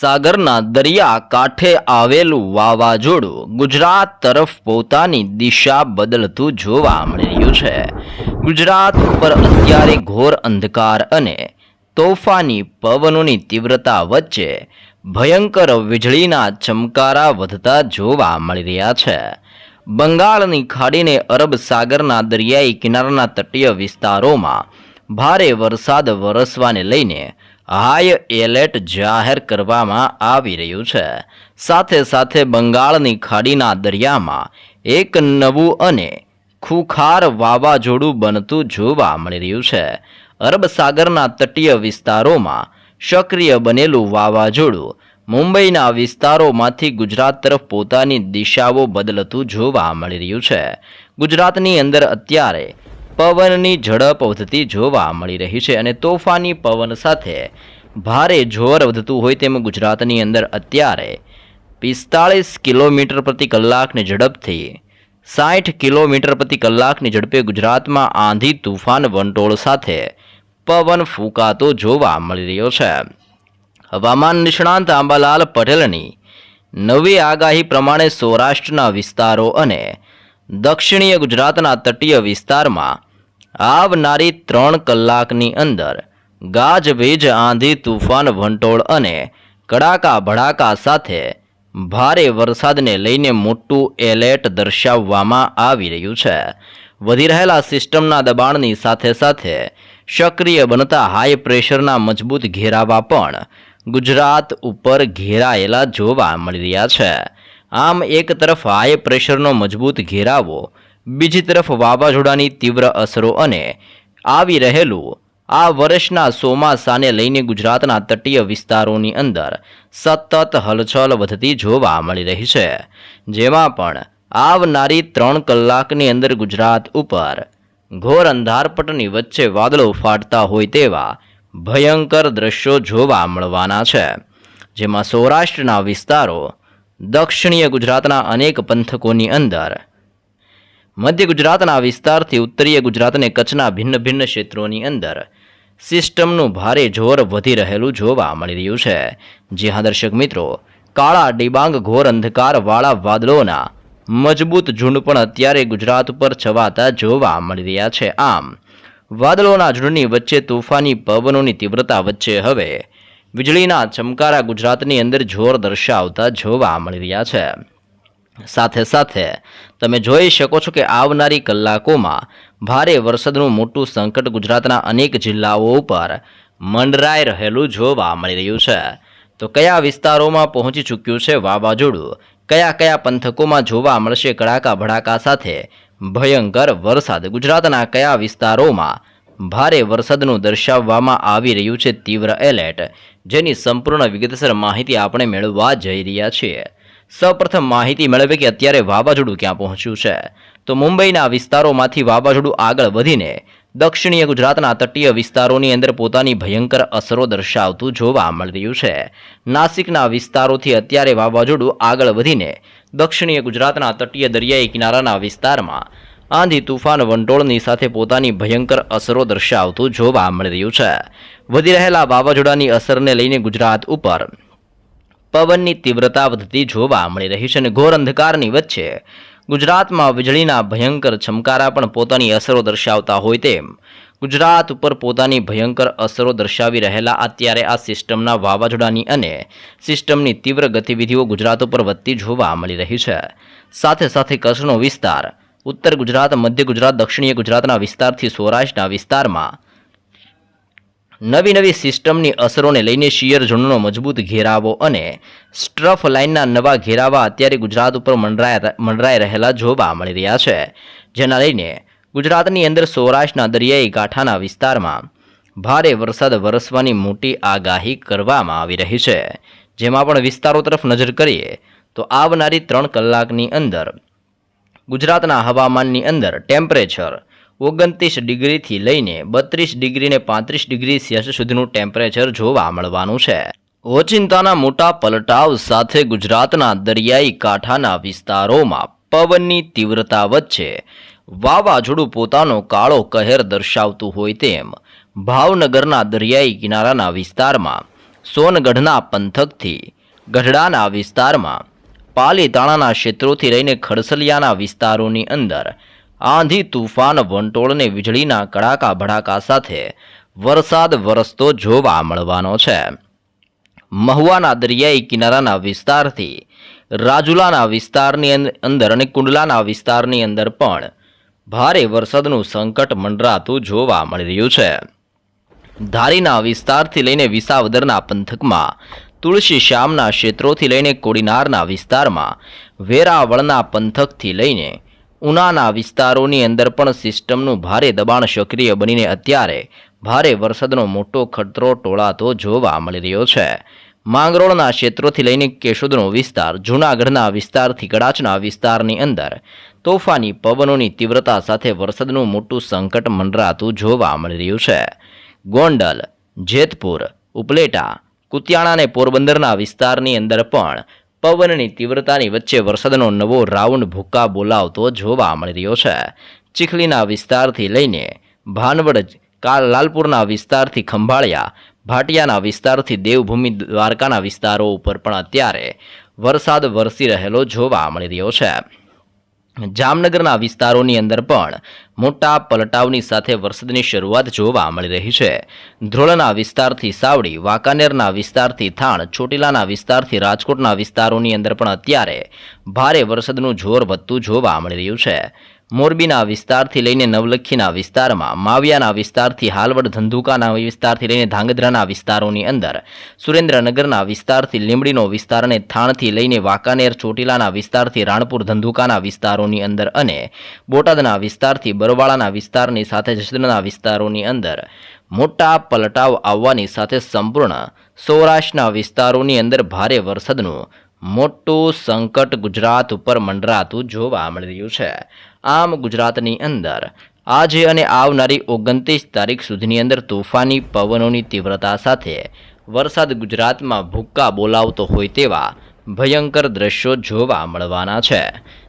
સાગરના દરિયા કાંઠે આવેલું વાવાઝોડું ગુજરાત તરફ પોતાની દિશા બદલતું જોવા મળી રહ્યું છે. ગુજરાત ઉપર અત્યારે ઘોર અંધકાર અને તોફાની પવનોની તીવ્રતા વચ્ચે ભયંકર વીજળીના ચમકારા વધતા જોવા મળી રહ્યા છે. બંગાળની ખાડીને અરબ સાગરના દરિયાઈ કિનારાના તટીય વિસ્તારોમાં ભારે વરસાદ વરસવાને લઈને હાઈ એલર્ટ જાહેર કરવામાં આવી રહ્યું છે. સાથે સાથે બંગાળની ખાડીના દરિયામાં એક નવું અને ખુખાર વાવાઝોડું બનતું જોવા મળી રહ્યું છે. અરબ સાગરના તટીય વિસ્તારોમાં સક્રિય બનેલું વાવાઝોડું મુંબઈના વિસ્તારોમાંથી ગુજરાત તરફ પોતાની દિશાઓ બદલતું જોવા મળી રહ્યું છે. ગુજરાતની અંદર અત્યારે પવનની ઝડપ વધતી જોવા મળી રહી છે અને તોફાની પવન સાથે ભારે જોર વધતું હોય તેમ ગુજરાતની અંદર અત્યારે પિસ્તાળીસ કિલોમીટર પ્રતિ કલાકની ઝડપથી સાઠ કિલોમીટર પ્રતિ કલાકની ઝડપે ગુજરાતમાં આંધી તુફાન વંટોળ સાથે પવન ફૂંકાતો જોવા મળી રહ્યો છે. હવામાન નિષ્ણાંત આંબાલાલ પટેલની નવી આગાહી પ્રમાણે સૌરાષ્ટ્રના વિસ્તારો અને દક્ષિણીય ગુજરાતના તટીય વિસ્તારમાં આવનારી ત્રણ કલાકની અંદર ગાજવીજ આંધી તુફાન વંટોળ અને કડાકા ભડાકા સાથે ભારે વરસાદને લઈને મોટું એલર્ટ દર્શાવવામાં આવી રહ્યું છે. વધી રહેલા સિસ્ટમના દબાણની સાથે સાથે સક્રિય બનતા હાઈ પ્રેશરના મજબૂત ઘેરાવા પણ ગુજરાત ઉપર ઘેરાયેલા જોવા મળી રહ્યા છે. આમ એક તરફ હાઈ પ્રેશરનો મજબૂત ઘેરાવો બીજી તરફ વાવાઝોડાની તીવ્ર અસરો અને આવી રહેલું આ વર્ષના ચોમાસાને લઈને ગુજરાતના તટીય વિસ્તારોની અંદર સતત હલચલ વધતી જોવા મળી રહી છે. જેમાં પણ આવનારી ત્રણ કલાકની અંદર ગુજરાત ઉપર ઘોર અંધારપટની વચ્ચે વાદળો ફાટતા હોય તેવા ભયંકર દ્રશ્યો જોવા મળવાના છે. જેમાં સૌરાષ્ટ્રના વિસ્તારો દક્ષિણીય ગુજરાતના અનેક પંથકોની અંદર મધ્ય ગુજરાતના વિસ્તારથી ઉત્તરીય ગુજરાતને કચ્છના ભિન્ન ભિન્ન ક્ષેત્રોની અંદર સિસ્ટમનું ભારે જોર વધી રહેલું જોવા મળી રહ્યું છે. જી હા, દર્શક મિત્રો, કાળા ડિબાંગ ઘોર અંધકારવાળા વાદળોના મજબૂત ઝુંડ પણ અત્યારે ગુજરાત ઉપર છવાતા જોવા મળી રહ્યા છે. આમ, વાદળોના ઝુંડની વચ્ચે તોફાની પવનોની તીવ્રતા વચ્ચે હવે વીજળીના ચમકારા ગુજરાતની અંદર જોર દર્શાવતા જોવા મળી રહ્યા છે. સાથે સાથે તમે જોઈ શકો છો કે આવનારી કલાકોમાં ભારે વરસાદનું મોટું સંકટ ગુજરાતના અનેક જિલ્લાઓ ઉપર મંડરાઈ રહેલું જોવા મળી રહ્યું છે. તો કયા વિસ્તારોમાં પહોંચી ચૂક્યું છે વાવાઝોડું? કયા કયા પંથકોમાં જોવા મળશે કડાકા ભડાકા સાથે? ભયંકર વરસાદ. ગુજરાતના કયા વિસ્તારોમાં ભારે વરસાદનું દર્શાવવામાં આવી રહ્યું છે? તીવ્ર એલર્ટ. જેની સંપૂર્ણ વિગતસર માહિતી આપણે મેળવવા જઈ રહ્યા છીએ. સૌપ્રથમ માહિતી મેળવે કે અત્યારે વાવાઝોડું ક્યાં પહોંચ્યું છે. તો મુંબઈના વિસ્તારોમાંથી વાવાઝોડું આગળ વધીને દક્ષિણીય ગુજરાતના તટીય વિસ્તારોની અંદર પોતાની ભયંકર અસરો દર્શાવતું જોવા મળી રહ્યું છે. નાસિકના વિસ્તારોથી અત્યારે વાવાઝોડું આગળ વધીને દક્ષિણીય ગુજરાતના તટીય દરિયાઈ કિનારાના વિસ્તારમાં આંધી તુફાન વંટોળની સાથે પોતાની ભયંકર અસરો દર્શાવતું જોવા મળી રહ્યું છે. વધી રહેલા વાવાઝોડાની અસરને લઈને ગુજરાત ઉપર પવનની તીવ્રતા વધતી જોવા મળી રહી છે અને ઘોર અંધકારની વચ્ચે ગુજરાતમાં વીજળીના ભયંકર ચમકારા પણ પોતાની અસરો દર્શાવતા હોય તેમ ગુજરાત ઉપર પોતાની ભયંકર અસરો દર્શાવી રહેલા અત્યારે આ સિસ્ટમના વાવાઝોડાની અને સિસ્ટમની તીવ્ર ગતિવિધિઓ ગુજરાત ઉપર વધતી જોવા મળી રહી છે. સાથે સાથે કચ્છનો વિસ્તાર, ઉત્તર ગુજરાત, મધ્ય ગુજરાત, દક્ષિણીય ગુજરાતના વિસ્તારથી સૌરાષ્ટ્રના વિસ્તારમાં નવી નવી સિસ્ટમની અસરોને લઈને શિયર ઝોનનો મજબૂત ઘેરાવો અને સ્ટ્રફ લાઇનના નવા ઘેરાવા અત્યારે ગુજરાત ઉપર મંડરાય મંડરાઈ રહેલા જોવા મળી રહ્યા છે. જેના લઈને ગુજરાતની અંદર સૌરાષ્ટ્રના દરિયાઈ કાંઠાના વિસ્તારમાં ભારે વરસાદ વરસવાની મોટી આગાહી કરવામાં આવી રહી છે. જેમાં પણ વિસ્તારો તરફ નજર કરીએ તો આવનારી ત્રણ કલાકની અંદર ગુજરાતના હવામાનની અંદર ટેમ્પરેચર ઓગણત્રીસ ડિગ્રીથી લઈને બત્રીસ ડિગ્રીને પાંત્રીસ ડિગ્રી સેલ્સિયસ સુધીનું ટેમ્પરેચર જોવા મળવાનું છે. ઓચિંતાના મોટા પલટાવ સાથે ગુજરાતના દરિયાઈ કાંઠાના વિસ્તારોમાં પવનની તીવ્રતા વચ્ચે વાવાઝોડું પોતાનો કાળો કહેર દર્શાવતું હોય તેમ ભાવનગરના દરિયાઈ કિનારાના વિસ્તારમાં, સોનગઢના પંથકથી ગઢડાના વિસ્તારમાં, પાલીતાણાના ક્ષેત્રોથી લઈને ખડસલિયાના વિસ્તારોની અંદર આંધી તુફાન વંટોળને વીજળીના કડાકા ભડાકા સાથે વરસાદ વરસતો જોવા મળવાનો છે. મહુવાના દરિયાઈ કિનારાના વિસ્તારથી રાજુલાના વિસ્તારની અંદર અને કુંડલાના વિસ્તારની અંદર પણ ભારે વરસાદનું સંકટ મંડરાતું જોવા મળી રહ્યું છે. ધારીના વિસ્તારથી લઈને વિસાવદરના પંથકમાં, તુલસી શ્યામના ક્ષેત્રોથી લઈને કોડીનારના વિસ્તારમાં, વેરાવળના પંથકથી લઈને ઉનાના વિસ્તારોની અંદર પણ સિસ્ટમનું ભારે દબાણ સક્રિય બનીને અત્યારે ભારે વરસાદનો મોટો ખતરો ટોળાતો જોવા મળી રહ્યો છે. માંગરોળના ક્ષેત્રોથી લઈને કેશોદનો વિસ્તાર, જૂનાગઢના વિસ્તારથી કડાચના વિસ્તારની અંદર તોફાની પવનોની તીવ્રતા સાથે વરસાદનું મોટું સંકટ મંડરાતું જોવા મળી રહ્યું છે. ગોંડલ, જેતપુર, ઉપલેટા, કુતિયાણા અને પોરબંદરના વિસ્તારની અંદર પણ પવનની તીવ્રતાની વચ્ચે વરસાદનો નવો રાઉન્ડ ભૂક્કા બોલાવતો જોવા મળી રહ્યો છે. ચીખલીના વિસ્તારથી લઈને ભાનવડ લાલપુરના વિસ્તારથી ખંભાળિયા, ભાટિયાના વિસ્તારથી દેવભૂમિ દ્વારકાના વિસ્તારો ઉપર પણ અત્યારે વરસાદ વરસી રહેલો જોવા મળી રહ્યો છે. જામનગરના વિસ્તારોની અંદર પણ મોટા પલટાવની સાથે વરસાદની શરૂઆત જોવા મળી રહી છે. ધ્રોળના વિસ્તારથી સાવડી, વાંકાનેરના વિસ્તારથી થાણ, ચોટીલાના વિસ્તારથી રાજકોટના વિસ્તારોની અંદર પણ અત્યારે ભારે વરસાદનું જોર વધતું જોવા મળી રહ્યું છે. મોરબીના વિસ્તારથી લઈને નવલખીના વિસ્તારમાં, માવિયાના વિસ્તારથી હાલવડ ધંધુકાના વિસ્તારથી લઈને ધાંગધ્રાના વિસ્તારોની અંદર, સુરેન્દ્રનગરના વિસ્તારથી લીંબડીનો વિસ્તાર અને થાણથી લઈને વાંકાનેર, ચોટીલાના વિસ્તારથી રાણપુર ધંધુકાના વિસ્તારોની અંદર અને બોટાદના વિસ્તારથી બરવાળાના વિસ્તારની સાથે જસદણના વિસ્તારોની અંદર મોટા પલટાવ આવવાની સાથે સંપૂર્ણ સૌરાષ્ટ્રના વિસ્તારોની અંદર ભારે વરસાદનું મોટું સંકટ ગુજરાત ઉપર મંડરાતું જોવા મળી રહ્યું છે. આમ ગુજરાતની અંદર. આજે અને આવનારી ઓગણત્રીસ તારીખ સુધીની અંદર તોફાની પવનોની તીવ્રતા સાથે વરસાદ ગુજરાતમાં ભૂક્કા બોલાવતો હોય તેવા ભયંકર દ્રશ્યો જોવા મળવાના છે.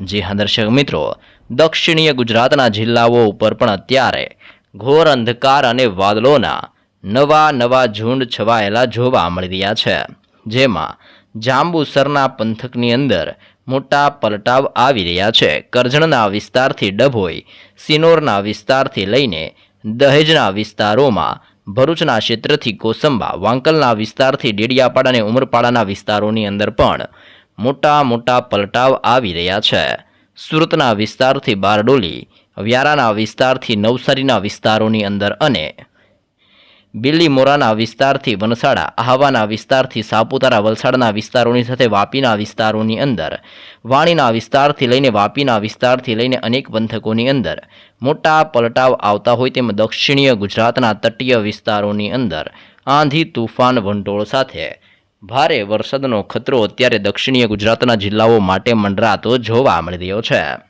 જે હા, દર્શક મિત્રો, દક્ષિણીય ગુજરાતના જિલ્લાઓ ઉપર પણ અત્યારે ઘોર અંધકાર અને વાદળોના નવા નવા ઝુંડ છવાયેલા જોવા મળી રહ્યા છે. જેમાં જાંબુસરના પંથકની અંદર મોટા પલટાવ આવી રહ્યા છે. કરજણના વિસ્તારથી ડભોઈ સિનોરના વિસ્તારથી લઈને દહેજના વિસ્તારોમાં, ભરૂચના ક્ષેત્રથી કોસંબા, વાંકલના વિસ્તારથી ડેડિયાપાડા અને ઉમરપાડાના વિસ્તારોની અંદર પણ મોટા મોટા પલટાવ આવી રહ્યા છે. સુરતના વિસ્તારથી બારડોલી, વ્યારાના વિસ્તારથી નવસારીના વિસ્તારોની અંદર અને બિલ્લીમોરાના વિસ્તારથી વનસાડા, આહવાના વિસ્તારથી સાપુતારા વલસાડના વિસ્તારોની સાથે વાપીના વિસ્તારોની અંદર, વાણીના વિસ્તારથી લઈને વાપીના વિસ્તારથી લઈને અનેક પંથકોની અંદર, મોટા પલટાવ આવતા હોય તેમ દક્ષિણીય ગુજરાતના તટીય વિસ્તારોની અંદર, આંધી તુફાન વંટોળ સાથે. ભારે વરસાદનો ખતરો અત્યારે દક્ષિણીય ગુજરાતના જિલ્લાઓ માટે મંડરાતો જોવા મળી રહ્યો છે.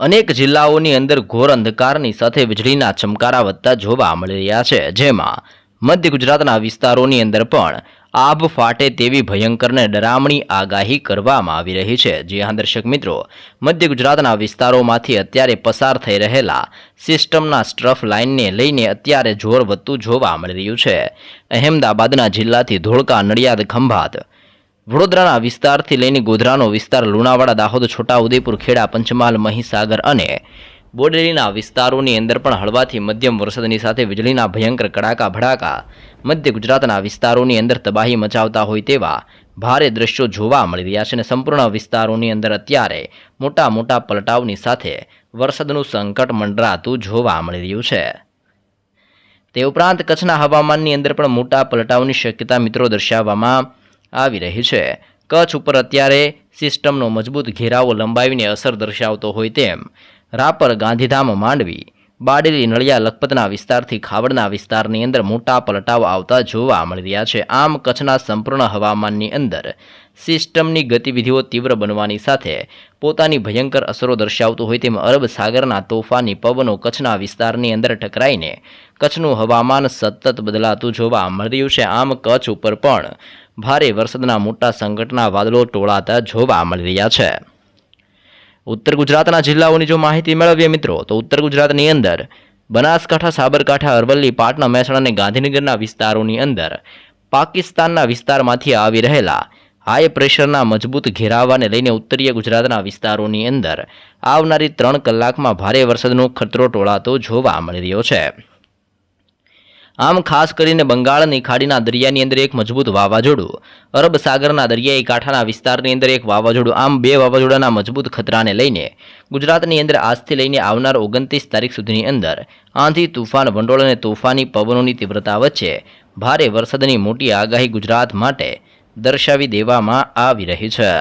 અનેક જિલ્લાઓની અંદર ઘોર અંધકારની સાથે વીજળીના ચમકારા વધતા જોવા મળી રહ્યા છે. જેમાં મધ્ય ગુજરાતના વિસ્તારોની અંદર પણ આભ ફાટે તેવી ભયંકર ને ડરામણી આગાહી કરવામાં આવી રહી છે. જે હા, દર્શક મિત્રો, મધ્ય ગુજરાતના વિસ્તારોમાંથી અત્યારે પસાર થઈ રહેલા સિસ્ટમના સ્ટ્રફ લાઇનને લઈને અત્યારે જોર વધતું જોવા મળી રહ્યું છે. અહેમદાબાદના જિલ્લાથી ધોળકા નડિયાદ ખંભાત વડોદરાના વિસ્તારથી લઈને ગોધરાનો વિસ્તાર, લુણાવાડા, દાહોદ છોટાઉદેપુર ખેડા, પંચમહાલ, મહીસાગર અને બોડેલીના વિસ્તારોની અંદર પણ હળવાથી મધ્યમ વરસાદની સાથે વીજળીના ભયંકર કડાકા ભડાકા મધ્ય ગુજરાતના વિસ્તારોની અંદર તબાહી મચાવતા હોય તેવા ભારે દ્રશ્યો જોવા મળી રહ્યા છે અને સંપૂર્ણ વિસ્તારોની અંદર અત્યારે મોટા મોટા પલટાવની સાથે વરસાદનું સંકટ મંડરાતું જોવા મળી રહ્યું છે. તે ઉપરાંત કચ્છના હવામાનની અંદર પણ મોટા પલટાવની શક્યતા મિત્રો દર્શાવવામાં આવી રહી છે. કચ્છ ઉપર અત્યારે સિસ્ટમનો મજબૂત ઘેરાવો લંબાવીને અસર દર્શાવતો હોય તેમ રાપર ગાંધીધામ માંડવી બાડેલી નળિયા લખપતના વિસ્તારથી ખાવડના વિસ્તારની અંદર મોટા પલટાવ આવતા જોવા મળી રહ્યા છે. આમ કચ્છના સંપૂર્ણ હવામાનની અંદર સિસ્ટમની ગતિવિધિઓ તીવ્ર બનવાની સાથે પોતાની ભયંકર અસરો દર્શાવતું હોય તેમ અરબ સાગરના તોફાની પવનો કચ્છના વિસ્તારની અંદર ટકરાઈને કચ્છનું હવામાન સતત બદલાતું જોવા મળી રહ્યું છે. આમ કચ્છ ઉપર પણ ભારે વરસાદના મોટા સંકટના વાદળો ટોળાતા જોવા મળી રહ્યા છે. ઉત્તર ગુજરાતના જિલ્લાઓની જો માહિતી મેળવીએ મિત્રો, તો ઉત્તર ગુજરાતની અંદર બનાસકાંઠા, સાબરકાંઠા, અરવલ્લી, પાટણા, મહેસાણા અને ગાંધીનગરના વિસ્તારોની અંદર પાકિસ્તાનના વિસ્તારમાંથી આવી રહેલા હાઈ પ્રેશરના મજબૂત ઘેરાવાને લઈને ઉત્તરીય ગુજરાતના વિસ્તારોની અંદર આવનારી ત્રણ કલાકમાં ભારે વરસાદનો ખતરો ટોળાતો જોવા મળી રહ્યો છે. આમ ખાસ કરીને બંગાળની ખાડીના દરિયાની અંદર એક મજબૂત વાવાઝોડું. અરબ સાગરના દરિયાઈ કાંઠાના વિસ્તારની અંદર એક વાવાઝોડું આમ બે વાવાઝોડાના મજબૂત ખતરાને લઈને ગુજરાતની અંદર આજથી લઈને આવનાર ઓગણત્રીસ તારીખ સુધીની અંદર આંધી તુફાન ભંડોળ અને તોફાની પવનોની તીવ્રતા વચ્ચે ભારે વરસાદની મોટી આગાહી ગુજરાત માટે દર્શાવી દેવામાં આવી રહી છે.